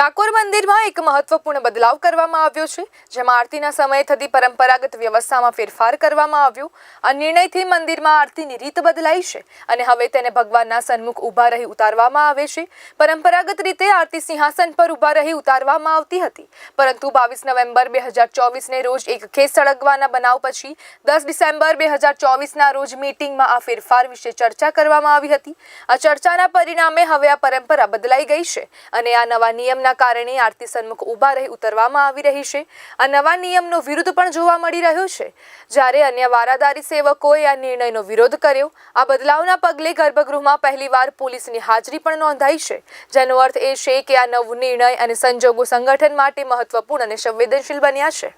ડાકોર મંદિરમાં એક મહત્વપૂર્ણ બદલાવ કરવામાં આવ્યો છે, જેમાં આરતીના સમયે થતી પરંપરાગત વ્યવસ્થામાં ફેરફાર કરવામાં આવ્યો. આ નિર્ણયથી મંદિરમાં આરતીની રીત બદલાઈ છે અને હવે તેને ભગવાનના સન્મુખ ઊભા રહી ઉતારવામાં આવે છે. પરંપરાગત રીતે આરતી સિંહાસન પર ઊભા રહી ઉતારવામાં આવતી હતી, પરંતુ બાવીસ નવેમ્બર બે હજાર ચોવીસને રોજ એક કેસ સળગવાના બનાવ પછી દસ ડિસેમ્બર બે હજાર ચોવીસના રોજ મીટિંગમાં આ ફેરફાર વિશે ચર્ચા કરવામાં આવી હતી. આ ચર્ચાના પરિણામે હવે આ પરંપરા બદલાઈ ગઈ છે અને આ નવા નિયમના કારણે આરતી સન્મુખ ઊભા રહી ઉતરવામાં આવી રહી છે. આ નવા નિયમનો વિરોધ પણ જોવા મળી રહ્યો છે. જ્યારે અન્ય વારાદારી સેવકોએ આ નિર્ણયનો વિરોધ કર્યો. આ બદલાવના પગલે ગર્ભગૃહમાં પહેલીવાર પોલીસની હાજરી પણ નોંધાઈ છે. જેનો અર્થ એ છે કે આ નવો નિર્ણય અને સંજોગો સંગઠન માટે મહત્વપૂર્ણ અને સંવેદનશીલ બન્યા છે.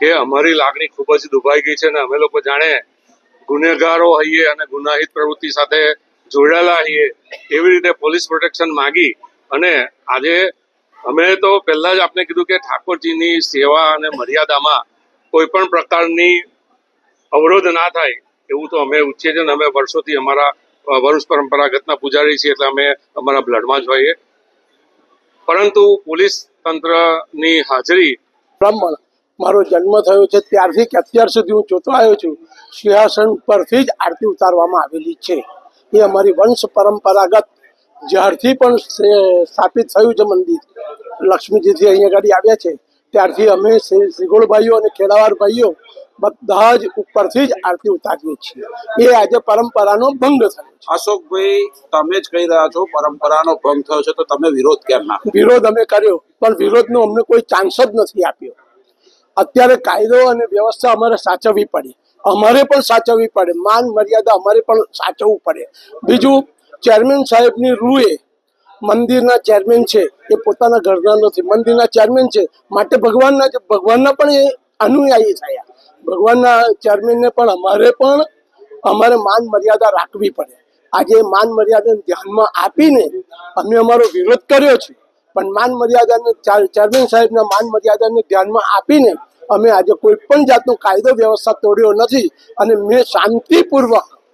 કે અમારી લાગણી ખૂબ જ દુભાઈ ગઈ છે અને અમે લોકો જાણે ગુનેગારો હઈએ અને ગુનાહિત પ્રવૃત્તિ સાથે જોડાયેલા છીએ એવી રીતે પોલીસ પ્રોટેક્શન માંગી અને આજે અમે તો પહેલા જ આપને કીધું કે ઠાકોરજીની સેવા અને મર્યાદામાં કોઈ પણ પ્રકારની અવરોધ ના થાય એવું તો અમે છીએ અમે વર્ષોથી અમારા વરુષ પરંપરાગતના પૂજારી છીએ એટલે અમે અમારા બ્લડમાં જ હોઈએ. પરંતુ પોલીસ તંત્રની હાજરી બ્રાહ્મણ, મારો જન્મ થયો છે ત્યારથી કે અત્યાર સુધી હું જોતો આવ્યો છું. સિંહાસન પરથી જ આરતી ઉતારવામાં આવેલી છે. એ અમારી વંશ પરંપરાગત જ્યારથી પણ સ્થાપિત થયું છે મંદિર. લક્ષ્મીજીથી અહીંયા ગાડી આવ્યા છે. ત્યારથી અમે શ્રી શ્રીગોળ ભાઈઓ અને ખેડાવાર ભાઈઓ બધા જ ઉપરથી જ આરતી ઉતારીએ છીએ. એ આજે પરંપરાનો ભંગ થયો છે. અશોકભાઈ તમે જ કહી રહ્યા છો પરંપરાનો ભંગ થયો છે તો તમે વિરોધ કેમ ના વિરોધ અમે કર્યો પણ વિરોધનો અમને કોઈ ચાન્સ જ નથી આપ્યો. અત્યારે કાયદો અને વ્યવસ્થા અમારે સાચવવી પડે. અમારે પણ સાચવવી પડે, માન મર્યાદા અમારે પણ સાચવવું પડે. બીજું ચેરમેન સાહેબની રૂએ મંદિરના ચેરમેન છે, એ પોતાના ઘરના નથી. મંદિરના ચેરમેન છે, માટે ભગવાનના ભગવાનના પણ એ અનુયાયી થયા. ભગવાનના ચેરમેનને પણ અમારે પણ અમારે માન મર્યાદા રાખવી પડે. આજે માન મર્યાદાને ધ્યાનમાં આપીને અમે અમારો વિરોધ કર્યો છે. પણ માન મર્યાદાને ચેરમેન સાહેબના માન મર્યાદાને ધ્યાનમાં આપીને અમે આજે કોઈ પણ જાતનો કાયદો વ્યવસ્થા તોડ્યો નથી અને મેં શાંતિપૂર્વક